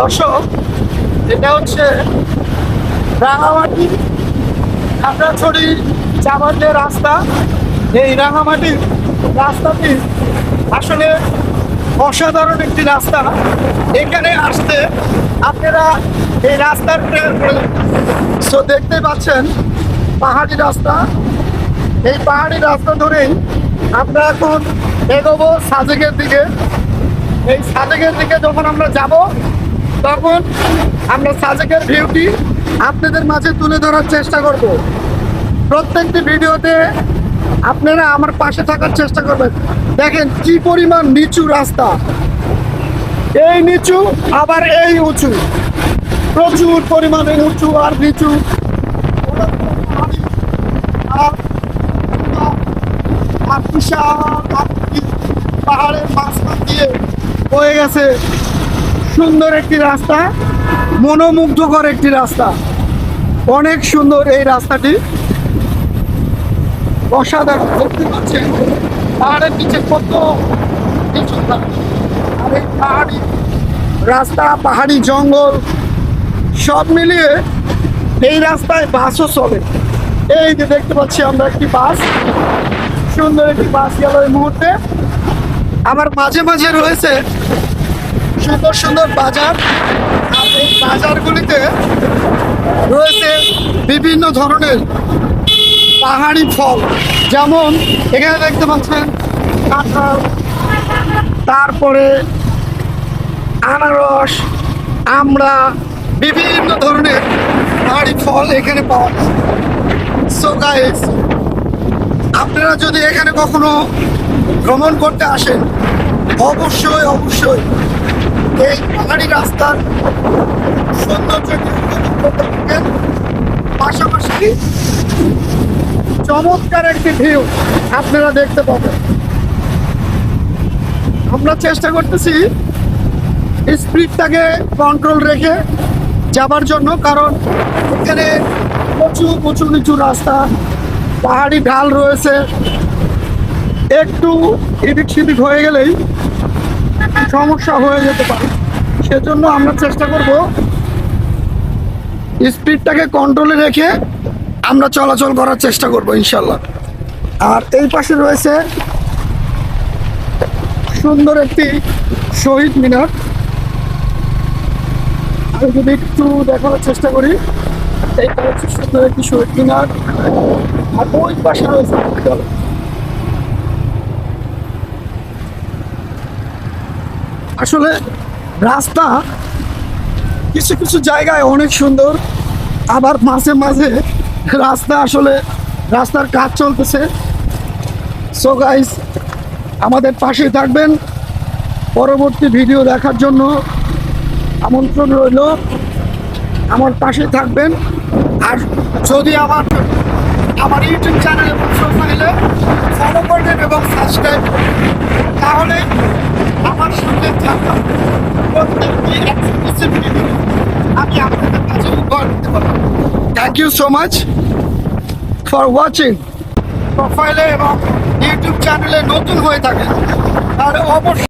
দর্শক, এটা হচ্ছে রাঙামাটি খাগড়াছড়ি যাওয়ার যে রাস্তা। এই রাঙামাটির রাস্তাটি আসলে অসাধারণ একটি রাস্তা। এখানে আসতে আপনারা এই রাস্তার সো দেখতে পাচ্ছেন পাহাড়ি রাস্তা। এই পাহাড়ি রাস্তা ধরেই আমরা এখন এগোবো সাজেকের দিকে। এই সাজেকের দিকে যখন আমরা যাব তখন আমরা সাজেকের ভিউটি আপনাদের মাঝে তুলে ধরার চেষ্টা করব। প্রত্যেকটি ভিডিওতে আপনারা আমার পাশে থাকার চেষ্টা করবেন। দেখেন কি পরিমাণ নিচু রাস্তা। এই নিচু, আবার এই উঁচু। প্রচুর পরিমাণে উঁচু আর নিচু। পাহাড়ের মাঝখান দিয়ে বয়ে গেছে। সুন্দর একটি রাস্তা, মনোমুগ্ধকর একটি রাস্তা। অনেক সুন্দর এই রাস্তাটি। অসাধারণ, দেখতে পাচ্ছেন? পাহাড়ের নিচে কত নিচু আর এই পাহাড়ি রাস্তা, পাহাড়ি জঙ্গল, সব মিলিয়ে এই রাস্তায় বাসও চলে। এই যে দেখতে পাচ্ছি আমরা একটি বাস। সুন্দর একটি বাস গেল এই মুহূর্তে। আমার মাঝে মাঝে রয়েছে সুন্দর সুন্দর বাজার। আর এই বাজারগুলিতে রয়েছে বিভিন্ন ধরনের পাহাড়ি ফল। যেমন এখানে দেখতে পাচ্ছেন কাঁঠাল, তারপরে আনারস, আমরা বিভিন্ন ধরনের পাহাড়ি ফল এখানে পাওয়া যায়। সো গাইস আপনারা যদি এখানে কখনো ভ্রমণ করতে আসেন, অবশ্যই অবশ্যই এই পাহাড়ি রাস্তার থাকেন পাশাপাশি চমৎকার একটি ভিউ আপনারা দেখতে পাবেন। আমরা চেষ্টা করতেছি স্পিডটাকে কন্ট্রোল রেখে যাবার জন্য, কারণ এখানে প্রচুর উঁচু নিচু রাস্তা, পাহাড়ি ঢাল রয়েছে। একটু এদিক সেদিক হয়ে গেলেই সমস্যা হয়ে যেতে পারে। সেজন্য আমরা চেষ্টা করব স্পিডটাকে কন্ট্রোলে রেখে আমরা চলাচল করার চেষ্টা করব ইনশাল্লাহ আর এই পাশে রয়েছে সুন্দর একটি শহীদ মিনার। আমি যদি একটু দেখানোর চেষ্টা করি, এইটা হচ্ছে সুন্দর একটি শহীদ মিনার। আর ওই পাশে রয়েছে আসলে রাস্তা কিছু কিছু জায়গায় অনেক সুন্দর, আবার মাঝে মাঝে রাস্তা আসলে রাস্তার কাজ চলতেছে। সো গাইস আমাদের পাশেই থাকবেন। পরবর্তী ভিডিও দেখার জন্য আমন্ত্রণ রইল। আমার পাশে থাকবেন। আর যদি আমার আমার ইউটিউব চ্যানেল এবং প্রোফাইলে ফলো করবেন এবং সাবস্ক্রাইব তাহলে আমার সঙ্গে থাকা আমি আপনাদের কাছে উপহার দিতে পারব। Thank you so much for watching প্রোফাইলে এবং ইউটিউব চ্যানেলে নতুন হয়ে থাকে আর অবশ্যই